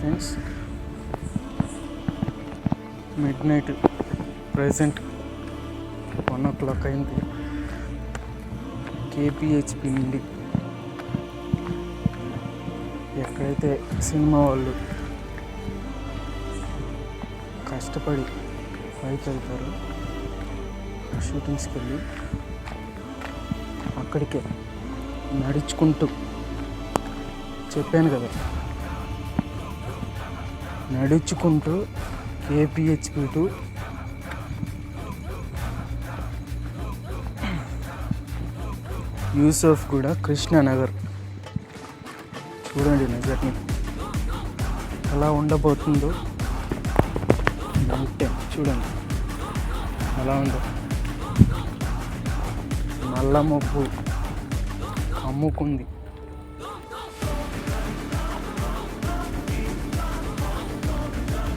Friends. Midnight present one o'clock అయింది KPHP నుండి ఎక్కడైతే సినిమా వాళ్ళు కష్టపడి పైకి వెళ్తారో షూటింగ్స్కి వెళ్ళి అక్కడికే నడుచుకుంటూ చెప్పాను కదా. నడుచుకుంటూ కేపీహెచ్పి టు యూసఫ్ కూడా కృష్ణానగర్. చూడండి నా ఎలా ఉండబోతుందో. నైట్ టైం చూడండి. ఎలా ఉందో. నల్ల మబ్బు. కమ్ముకుంది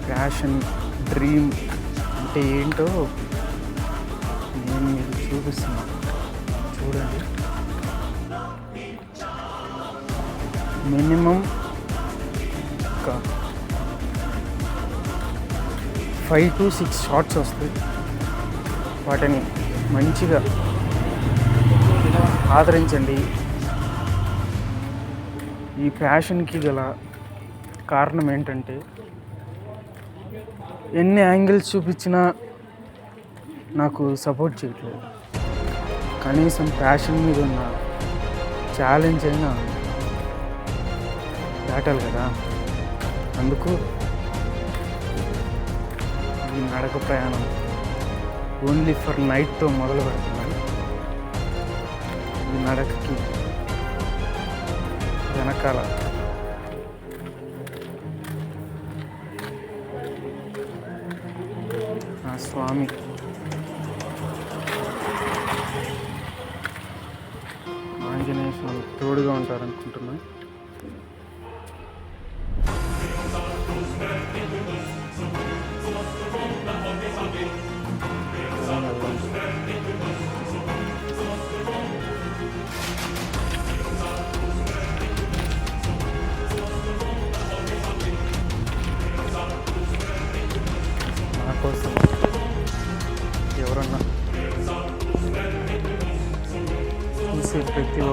ప్యాషన్ డ్రీమ్ అంటే ఏంటో నేను మీకు చూపిస్తున్నాను చూడండి. మినిమం ఒక ఫైవ్ టు సిక్స్ షార్ట్స్ వస్తాయి. వాటిని మంచిగా ఆదరించండి. ఈ ఫ్యాషన్కి గల కారణం ఏంటంటే ఎన్ని యాంగిల్స్ చూపించినా నాకు సపోర్ట్ చేయట్లేదు. కనీసం ప్యాషన్ మీద ఉన్న ఛాలెంజ్ అయినా దాటాలి కదా. అందుకు ఈ నడక ప్రయాణం ఓన్లీ ఫర్ నైట్తో మొదలు పెడుతున్నాను. ఈ నడకకి వెనకాల స్వామి. ఆంజనేయ స్వామి తోడుగా ఉంటారు అనుకుంటున్నాను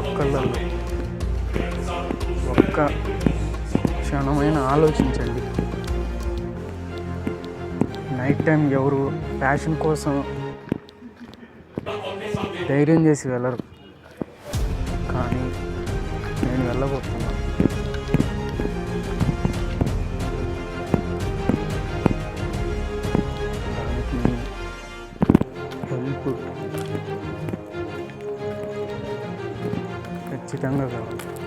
ప్రతి ఒక్క క్షణమైన ఆలోచించండి. నైట్ టైం ఎవరు ప్యాషన్ కోసం ధైర్యం చేసి వెళ్ళరు. కానీ నేను వెళ్ళబోతున్నాను चिकन का